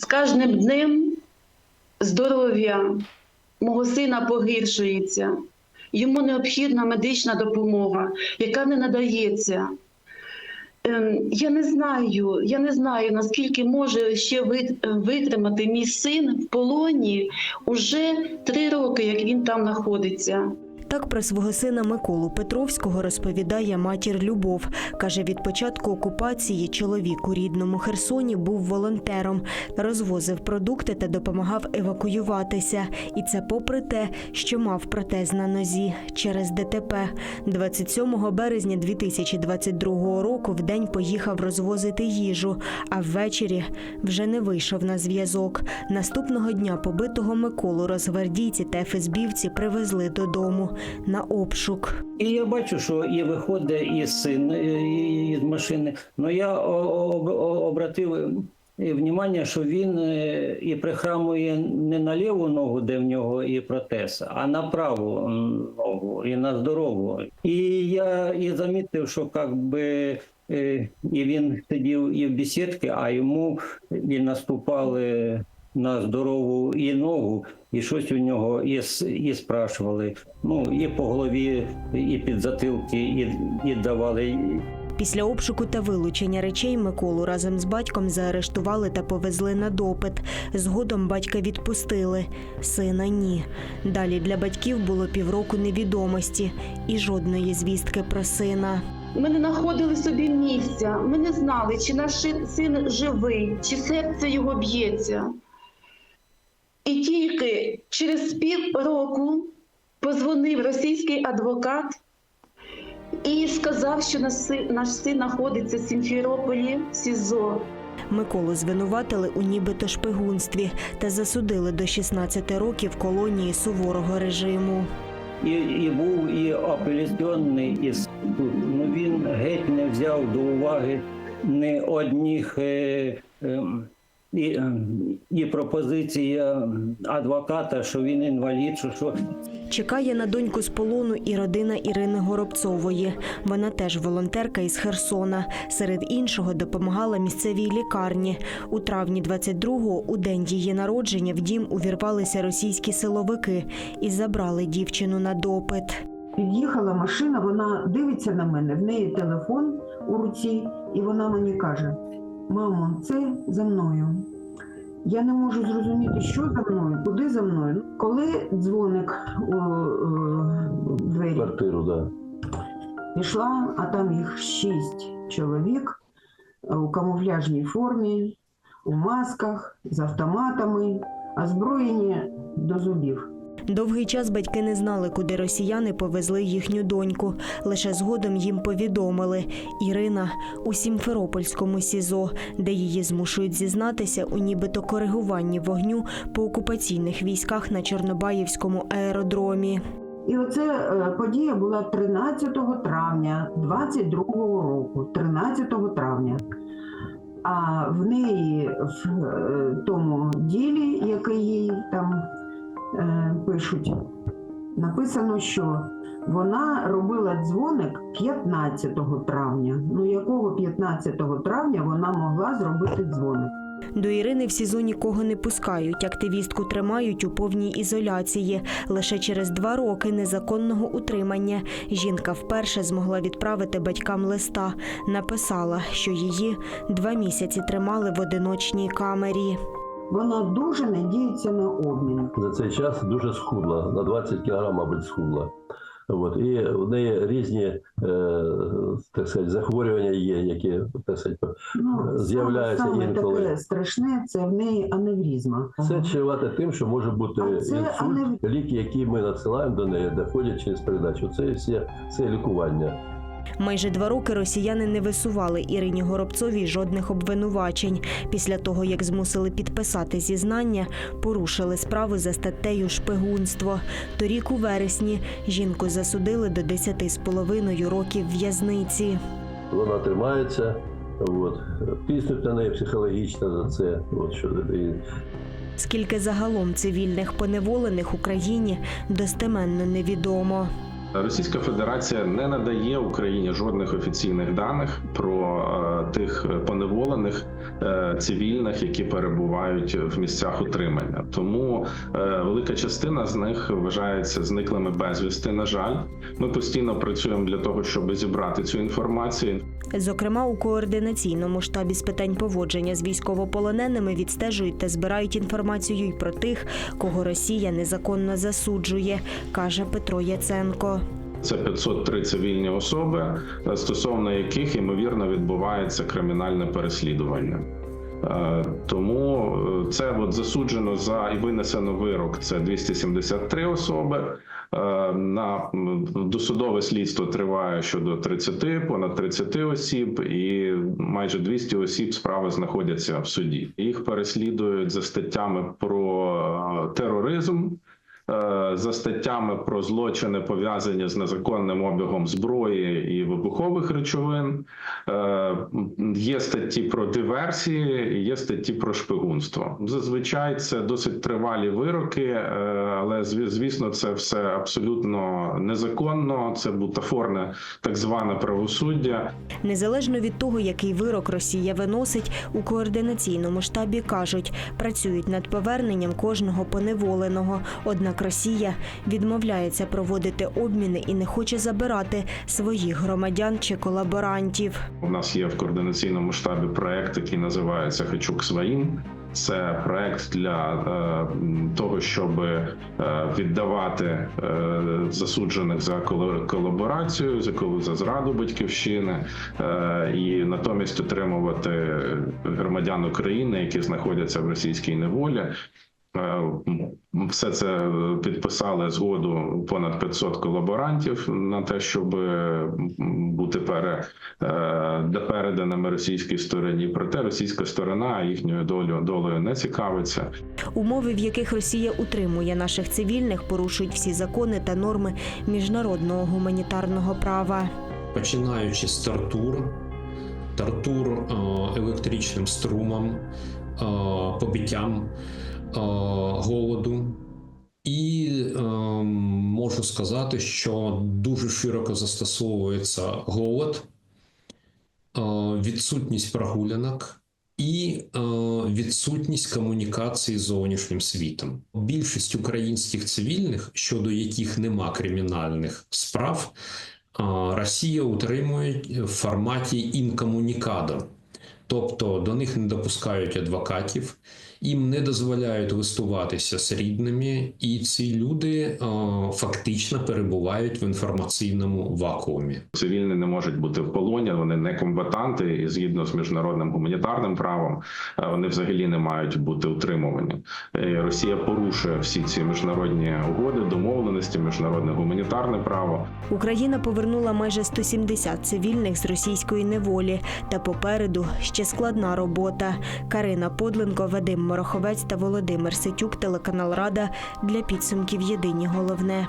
З кожним днем здоров'я мого сина погіршується. Йому необхідна медична допомога, яка не надається. Ем, Я не знаю, я не знаю, наскільки може ще витримати мій син в полоні уже три роки, як він там знаходиться. Так про свого сина Миколу Петровського розповідає матір Любов. Каже, від початку окупації чоловік у рідному Херсоні був волонтером, розвозив продукти та допомагав евакуюватися. І це попри те, що мав протез на нозі через ДТП. 27 березня 2022 року в день поїхав розвозити їжу, а ввечері вже не вийшов на зв'язок. Наступного дня побитого Миколу розгвардійці та ФСБівці привезли додому на обшук. І я бачу, що і виходить і син е, із машини. Ну я обратив е, внимання, що він е, і прихрамує не на ліву ногу, де в нього і протез, а на праву ногу і на здорову. І я і замітив, що як би. е, І він сидів і в бесідці, а йому і наступали на здорову і ногу, і щось у нього і, с- і спрашували. Ну, і по голові, і під затилки, і, і давали. Після обшуку та вилучення речей Миколу разом з батьком заарештували та повезли на допит. Згодом батька відпустили, сина ні. Далі для батьків було півроку невідомості і жодної звістки про сина. Ми не знаходили собі місця. Ми не знали, чи наш син живий, чи серце його б'ється. І тільки через пів року позвонив російський адвокат і сказав, що наш син, наш син знаходиться в Сімферополі в СІЗО. Миколу звинуватили у нібито шпигунстві та засудили до 16 років колонії суворого режиму. І, і був і апеляційний, і. Ну він геть не взяв до уваги не одних е, ем, і, ем, і пропозиція адвоката, що він інвалід, що, що Чекає на доньку з полону і родина Ірини Горобцової. Вона теж волонтерка із Херсона. Серед іншого допомагала місцевій лікарні. У травні 22-го, у день її народження, в дім увірвалися російські силовики і забрали дівчину на допит. Під'їхала машина, вона дивиться на мене, в неї телефон у руці, і вона мені каже: Мамо, це за мною. Я не можу зрозуміти, що за мною, куди за мною. Коли дзвоник у, е, двері квартиру, да. пішла, а там їх шість чоловік е, у камуфляжній формі, у масках, з автоматами, озброєні до зубів. Довгий час батьки не знали, куди росіяни повезли їхню доньку. Лише згодом їм повідомили. Ірина у Сімферопольському СІЗО, де її змушують зізнатися у нібито коригуванні вогню по окупаційних військах на Чорнобаївському аеродромі. І оце е, подія була 13 травня 22 року. 13 травня. А в неї в е, тому ділі, який їй там пишуть, написано, що вона робила дзвоник 15 травня. Ну якого 15 травня вона могла зробити дзвоник? До Ірини в СІЗО нікого не пускають. Активістку тримають у повній ізоляції. Лише через два роки незаконного утримання жінка вперше змогла відправити батькам листа. Написала, що її два місяці тримали в одиночній камері. Вона дуже надіється на обмін. За цей час дуже схудла, на 20 кг, мабуть, схудла. От. І в неї різні е, так сказати, захворювання є, які так сказати, Ну, З'являється саме, саме інколи. таке страшне, це в неї аневризма. це чревато тим, що може бути інсульт. анев- Ліки, які ми надсилаємо до неї, доходять через передачу. Це всі це лікування. Майже два роки росіяни не висували Ірині Горобцовій жодних обвинувачень. Після того, як змусили підписати зізнання, порушили справу за статтею шпигунство. Торік у вересні жінку засудили до 10 з половиною років в'язниці. Вона тримається. От. Тиснуть на неї психологічно за це. От, що, Скільки загалом цивільних поневолених Україні достеменно невідомо. Російська Федерація не надає Україні жодних офіційних даних про е, тих поневолених е, цивільних, які перебувають в місцях утримання. Тому е, велика частина з них вважається зниклими безвісти. На жаль, ми постійно працюємо для того, щоб зібрати цю інформацію. Зокрема, у координаційному штабі з питань поводження з військовополоненими відстежують та збирають інформацію й про тих, кого Росія незаконно засуджує, каже Петро Яценко. Це 503 цивільні особи, е, стосовно яких ймовірно відбувається кримінальне переслідування. Е, Тому е, це от засуджено за і винесено вирок. Це 273 особи. На досудове слідство триває щодо 30, понад 30 осіб, і майже 200 осіб справи знаходяться в суді. Їх переслідують за статтями про тероризм. Е, За статтями про злочини пов'язані з незаконним обігом зброї і вибухових речовин, Е, є статті про диверсії, є статті про шпигунство. Зазвичай це досить тривалі вироки, е, але зві- звісно, це все абсолютно незаконно. Це бутафорне так зване правосуддя. Незалежно від того, який вирок Росія виносить, у координаційному штабі кажуть, працюють над поверненням кожного поневоленого. Однак Росія відмовляється проводити обміни і не хоче забирати своїх громадян чи колаборантів. У нас є в координаційному штабі проект, який називається Хочу к своїм. Це проект для е, того, щоб е, віддавати е, засуджених за колаборацію, за за зраду батьківщини, е, і натомість отримувати громадян України, які знаходяться в російській неволі. Е, Все це підписали згоду понад 500 колаборантів на те, щоб бути пере, е, переданими російській стороні. Проте російська сторона їхньою долею долею не цікавиться. Умови, в яких Росія утримує наших цивільних, порушують всі закони та норми міжнародного гуманітарного права. починаючи з тортур, тортур е, електричним струмом, е, побиттям, е, голоду. І е, можу сказати, що дуже широко застосовується голод, е, відсутність прогулянок і е, відсутність комунікації з зовнішнім світом. Більшість українських цивільних, щодо яких нема кримінальних справ, а, Росія утримує в форматі інкомунікадо. Тобто до них не допускають адвокатів, їм не дозволяють листуватися з рідними, і ці люди а, фактично перебувають в інформаційному вакуумі. Цивільні не можуть бути в полоні, вони не комбатанти, і згідно з міжнародним гуманітарним правом, е, вони взагалі не мають бути утримувані. Е, Росія порушує всі ці міжнародні угоди, домовленості, міжнародне гуманітарне право. Україна повернула майже 170 цивільних з російської неволі. Та попереду ще складна робота. Карина Подленко, Вадим Мороховець та Володимир Ситюк, телеканал Рада для підсумків Єдині головне.